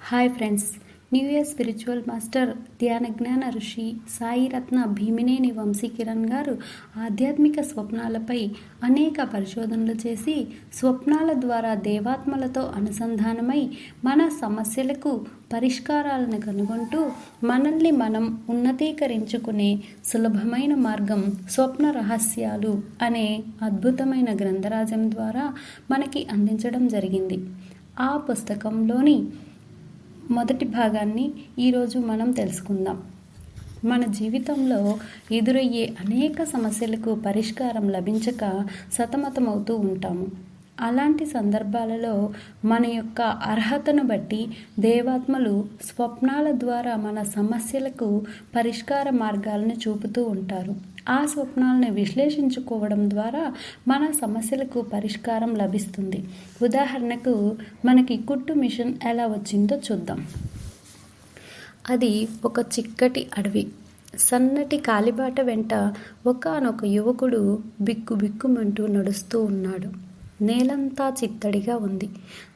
Hi friends. New year spiritual master Dhyana Jnana Rishi Sairatna Bhimineni Vamsi Kiran గారు ఆధ్యాత్మిక స్వప్నాలపై అనేక పరిశోధనలు చేసి స్వప్నాల ద్వారా దేవాత్మలతో అనుసంధానమై మన సమస్యలకు పరిష్కారాలను కనుగొంటూ మనల్ని మనం ఉన్నతీకరించుకునే సులభమైన మార్గం స్వప్న రహస్యాలు అనే అద్భుతమైన గ్రంథరాజం ద్వారా మనకి అందించడం జరిగింది. ఆ పుస్తకంలోని మొదటి భాగాన్ని ఈరోజు మనం తెలుసుకుందాం. మన జీవితంలో ఎదురయ్యే అనేక సమస్యలకు పరిష్కారం లభించక సతమతమవుతూ ఉంటాము. అలాంటి సందర్భాలలో మన యొక్క అర్హతను బట్టి దేవాత్మలు స్వప్నాల ద్వారా మన సమస్యలకు పరిష్కార మార్గాలను చూపుతూ ఉంటారు. ఆ స్వప్నాలను విశ్లేషించుకోవడం ద్వారా మన సమస్యలకు పరిష్కారం లభిస్తుంది. ఉదాహరణకు మనకి కుట్టు మిషన్ ఎలా వచ్చిందో చూద్దాం. అది ఒక చిక్కటి అడవి. సన్నటి కాలిబాట వెంట ఒకానొక యువకుడు బిక్కు బిక్కుమంటూ నడుస్తూ ఉన్నాడు. నేలంతా చిత్తడిగా ఉంది.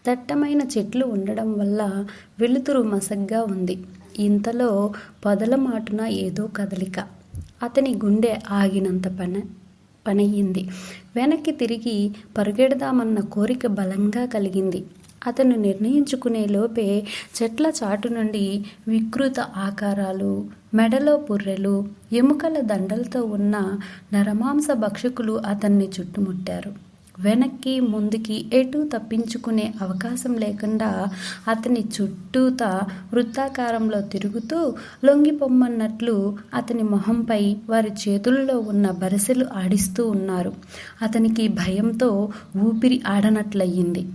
దట్టమైన చెట్లు ఉండడం వల్ల వెలుతురు మసగ్గా ఉంది. ఇంతలో పొదల మాటున ఏదో కదలిక. అతని గుండె ఆగినంత పని పనయ్యింది. వెనక్కి తిరిగి పరుగెడదామన్న కోరిక బలంగా కలిగింది. అతను నిర్ణయించుకునే లోపే చెట్ల చాటు నుండి వికృత ఆకారాలు మెడలో పుర్రెలు ఎముకల దండలతో ఉన్న నరమాంస భక్షకులు అతన్ని చుట్టుముట్టారు. వెనక్కి ముందుకి ఎటు తప్పించుకునే అవకాశం లేకుండా అతని చుట్టూత వృత్తాకారంలో తిరుగుతూ లొంగిపొమ్మన్నట్లు అతని మొహంపై వారి చేతుల్లో ఉన్న బరిసెలు ఆడిస్తూ ఉన్నారు. అతనికి భయంతో ఊపిరి ఆడనట్లయింది.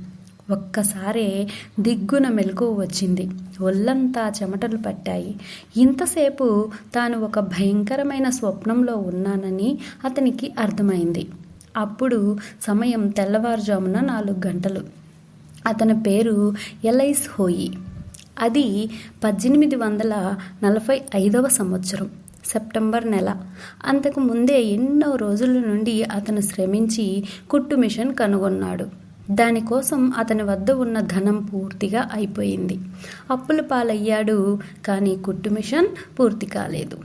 ఒక్కసారే దిగ్గున మెలకు వచ్చింది. ఒళ్ళంతా చెమటలు పట్టాయి. ఇంతసేపు తాను ఒక భయంకరమైన స్వప్నంలో ఉన్నానని అతనికి అర్థమైంది. అప్పుడు సమయం తెల్లవారుజామున నాలుగు గంటలు. అతని పేరు ఎలైస్ హోయి. అది పద్దెనిమిది వందల నలభై ఐదవ సంవత్సరం సెప్టెంబర్ నెల. అంతకు ముందే ఎన్నో రోజుల నుండి అతను శ్రమించి కుట్టు మిషన్ కనుగొన్నాడు. దానికోసం అతని వద్ద ఉన్న ధనం పూర్తిగా అయిపోయింది. అప్పుల పాలయ్యాడు కానీ కుట్టు మిషన్ పూర్తి కాలేదు.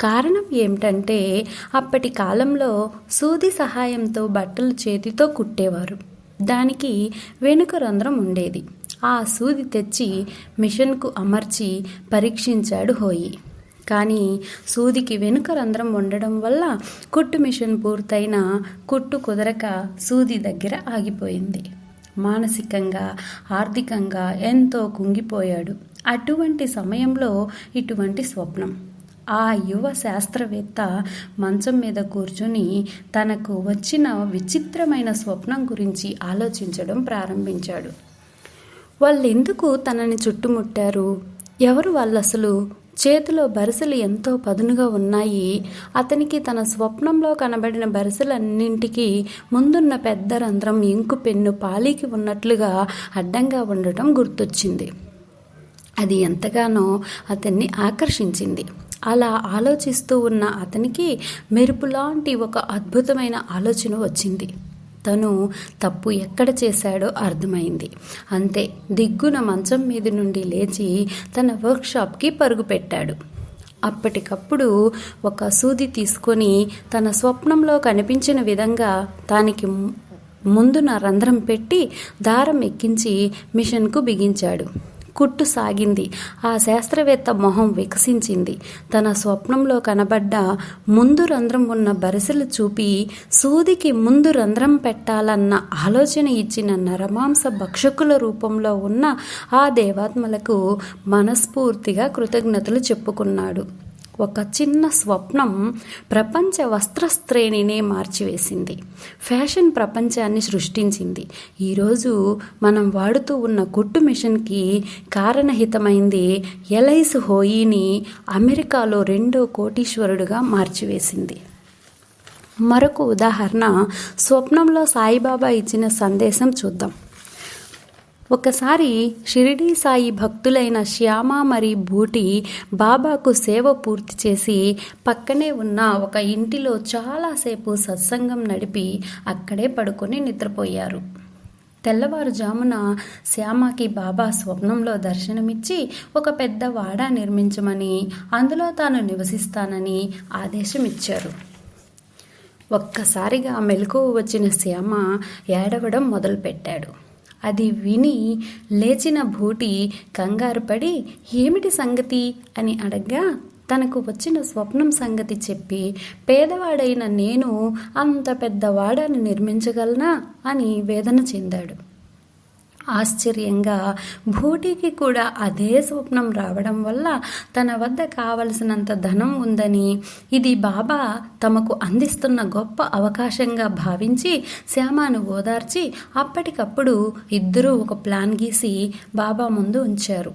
కారణం ఏమిటంటే అప్పటి కాలంలో సూది సహాయంతో బట్టలు చేతితో కుట్టేవారు. దానికి వెనుక రంధ్రం ఉండేది. ఆ సూది తెచ్చి మిషన్కు అమర్చి పరీక్షించాడు హోయి. కానీ సూదికి వెనుక రంధ్రం ఉండడం వల్ల కుట్టు మిషన్ పూర్తయిన కుట్టు కుదరక సూది దగ్గర ఆగిపోయింది. మానసికంగా ఆర్థికంగా ఎంతో కుంగిపోయాడు. అటువంటి సమయంలో ఇటువంటి స్వప్నం. ఆ యువ శాస్త్రవేత్త మంచం మీద కూర్చొని తనకు వచ్చిన విచిత్రమైన స్వప్నం గురించి ఆలోచించడం ప్రారంభించాడు. వాళ్ళు ఎందుకు తనని చుట్టుముట్టారు? ఎవరు వాళ్ళు అసలు చేతిలో బరిసెలు ఎంతో పదునుగా ఉన్నాయి. అతనికి తన స్వప్నంలో కనబడిన బరిసెలన్నింటికి ముందున్న పెద్ద రంధ్రం ఇంకు పెన్ను పాలీకి ఉన్నట్లుగా అడ్డంగా ఉండటం గుర్తొచ్చింది. అది ఎంతగానో అతన్ని ఆకర్షించింది. అలా ఆలోచిస్తూ ఉన్న అతనికి మెరుపులాంటి ఒక అద్భుతమైన ఆలోచన వచ్చింది. తను తప్పు ఎక్కడ చేశాడో అర్థమైంది. అంతే దిగ్గున మంచం మీద నుండి లేచి తన వర్క్షాప్కి పరుగు పెట్టాడు. అప్పటికప్పుడు ఒక సూది తీసుకొని తన స్వప్నంలో కనిపించిన విధంగా తానికి ముందున రంధ్రం పెట్టి దారం ఎక్కించి మిషన్కు బిగించాడు. కుట్టు సాగింది ఆ శాస్త్రవేత్త మొహం వికసించింది. తన స్వప్నంలో కనబడ్డ ముందు రంధ్రం ఉన్న బరిసెలు చూపి సూదికి ముందు రంధ్రం పెట్టాలన్న ఆలోచన ఇచ్చిన నరమాంస భక్షకుల రూపంలో ఉన్న ఆ దేవాత్మలకు మనస్ఫూర్తిగా కృతజ్ఞతలు చెప్పుకున్నాడు. ఒక చిన్న స్వప్నం ప్రపంచ వస్త్రశ్రేణినే మార్చివేసింది. ఫ్యాషన్ ప్రపంచాన్ని సృష్టించింది. ఈరోజు మనం వాడుతూ ఉన్న కుట్టు మిషన్కి కారణహితమైంది ఎలైస్ హోయిని అమెరికాలో రెండో కోటీశ్వరుడుగా మార్చివేసింది. మరొక ఉదాహరణ స్వప్నంలో సాయిబాబా ఇచ్చిన సందేశం చూద్దాం. ఒకసారి షిరిడీ సాయి భక్తులైన శ్యామ మరి బూటి బాబాకు సేవ పూర్తి చేసి పక్కనే ఉన్న ఒక ఇంటిలో చాలాసేపు సత్సంగం నడిపి అక్కడే పడుకొని నిద్రపోయారు. తెల్లవారుజామున శ్యామకి బాబా స్వప్నంలో దర్శనమిచ్చి ఒక పెద్ద వాడ నిర్మించమని అందులో తాను నివసిస్తానని ఆదేశమిచ్చారు. ఒక్కసారిగా మెలకువ వచ్చిన శ్యామ ఏడవడం మొదలుపెట్టాడు. అది విని లేచిన భూటి కంగారు పడి ఏమిటి సంగతి? అని అడగ్గా తనకు వచ్చిన స్వప్నం సంగతి చెప్పి పేదవాడైన నేను అంత పెద్ద వాడని నిర్మించగలనా? అని వేదన చెందాడు. ఆశ్చర్యంగా భూటికి కూడా అదే స్వప్నం రావడం వల్ల తన వద్ద కావలసినంత ధనం ఉందని ఇది బాబా తమకు అందిస్తున్న గొప్ప అవకాశంగా భావించి శ్యామాను ఓదార్చి అప్పటికప్పుడు ఇద్దరూ ఒక ప్లాన్ గీసి బాబా ముందు ఉంచారు.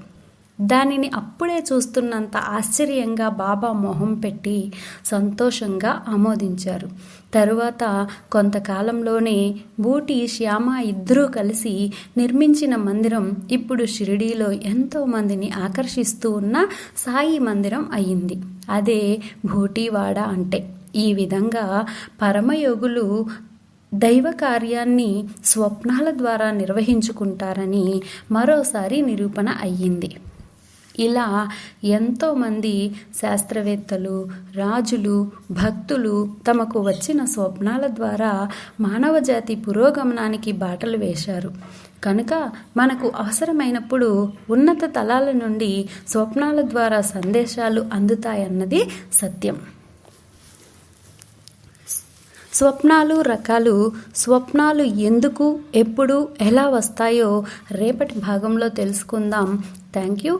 దానిని అప్పుడే చూస్తున్నంత ఆశ్చర్యంగా బాబా మొహం పెట్టి సంతోషంగా ఆమోదించారు. తరువాత కొంతకాలంలోనే బూటి శ్యామ ఇద్దరూ కలిసి నిర్మించిన మందిరం ఇప్పుడు షిరిడీలో ఎంతో మందిని ఆకర్షిస్తూ ఉన్న సాయి మందిరం అయింది అదే భూటీవాడ అంటే. ఈ విధంగా పరమయోగులు దైవ కార్యాన్ని స్వప్నాల ద్వారా నిర్వహించుకుంటారని మరోసారి నిరూపణ అయ్యింది. ఇలా ఎంతోమంది శాస్త్రవేత్తలు రాజులు భక్తులు తమకు వచ్చిన స్వప్నాల ద్వారా మానవజాతి పురోగమనానికి బాటలు వేశారు. కనుక మనకు అవసరమైనప్పుడు ఉన్నత తలాల నుండి స్వప్నాల ద్వారా సందేశాలు అందుతాయన్నది సత్యం. స్వప్నాలు రకాలు స్వప్నాలు ఎందుకు ఎప్పుడు ఎలా వస్తాయో రేపటి భాగంలో తెలుసుకుందాం. Thank you.